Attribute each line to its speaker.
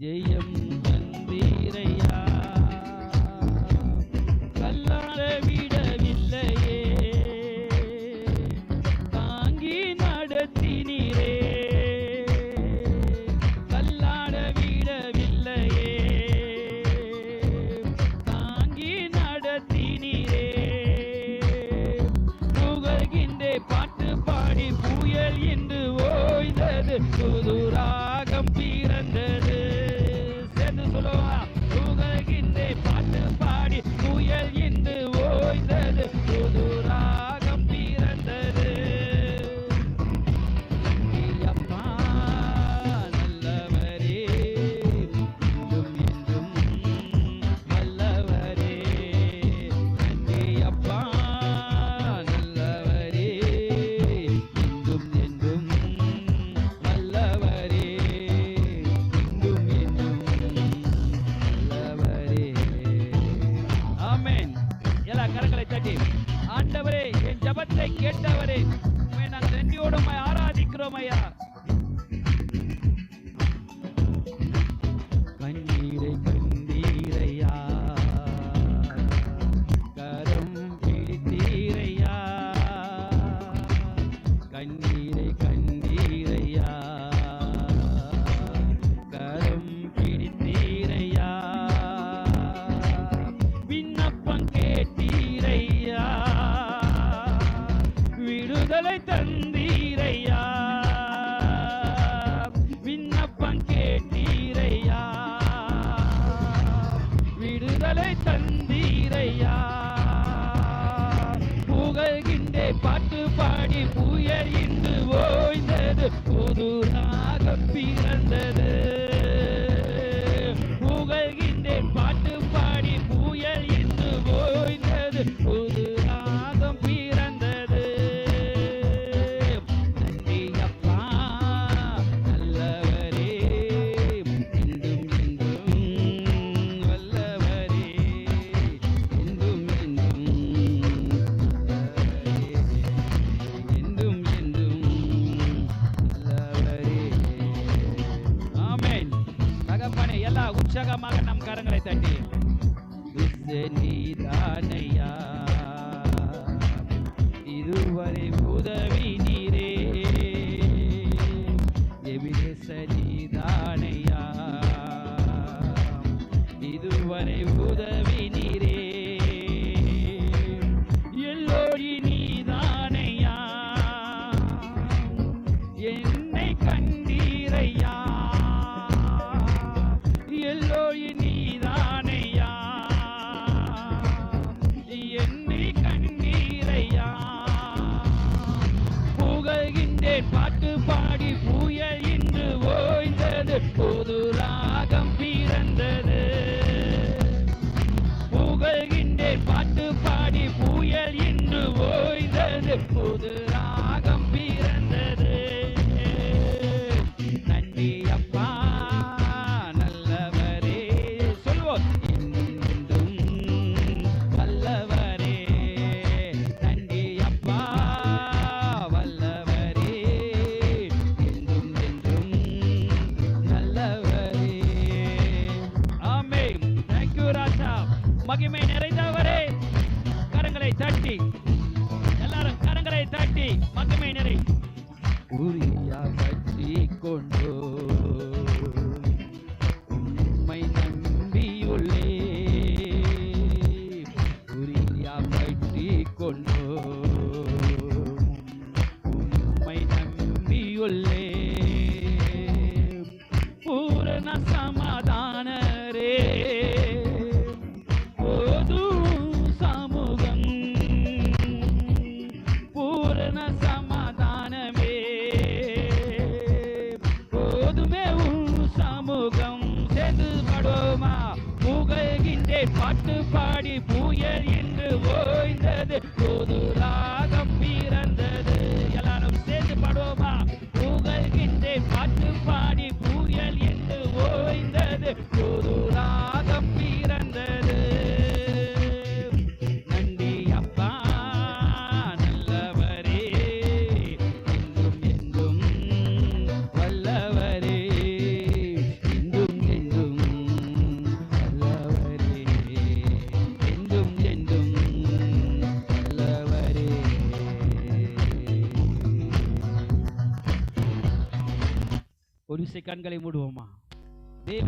Speaker 1: ஜெயம் தந்தீரையா? கல்லார விடவில்லையே. தாங்கி நடத்தினீரே. கல்லாட விடவில்லையே. தாங்கி நடத்தினீரே. நுகர்கின்றே பாட்டு பாடி புயல் என்று ஓய்ந்தது. ஜெபத்தை ஆராதிக்கிறோம் ஐயா. பாட்டே பாட்டு பாடி புயல் இன்று ஓய்ந்தது. புதுராக பிறந்தது. கரங்களை தட்டி நீதானையா? இதுவரை உதவி புது ராகம் பிறந்தது? புகழ்கின்றேன் பாட்டு பாடி புயல் இன்று ஓய்ந்தது. புது ராகம் பிறந்தது? மகிமை நிறைந்தவரே. கரங்களை தட்டி. எல்லாரும் கரங்களை தட்டி மகிமை நிறை. உரியா பற்றி கொண்டோ உண்மை நம்பியுள்ளே உரியா பற்றி கொண்டோ உண்மை நம்பியுள்ளே பூரண சம பாடி புயல் என்று ஓய்ந்தது. புது ராகம் பிறந்தது. எல்லாரும் சேர்ந்து பாடுவோமா? புகழ்கின்றேன். பாட்டு பாடி புயல் என்று ஓய்ந்தது. புது ஒரு விசை கண்களை மூடுவோமா?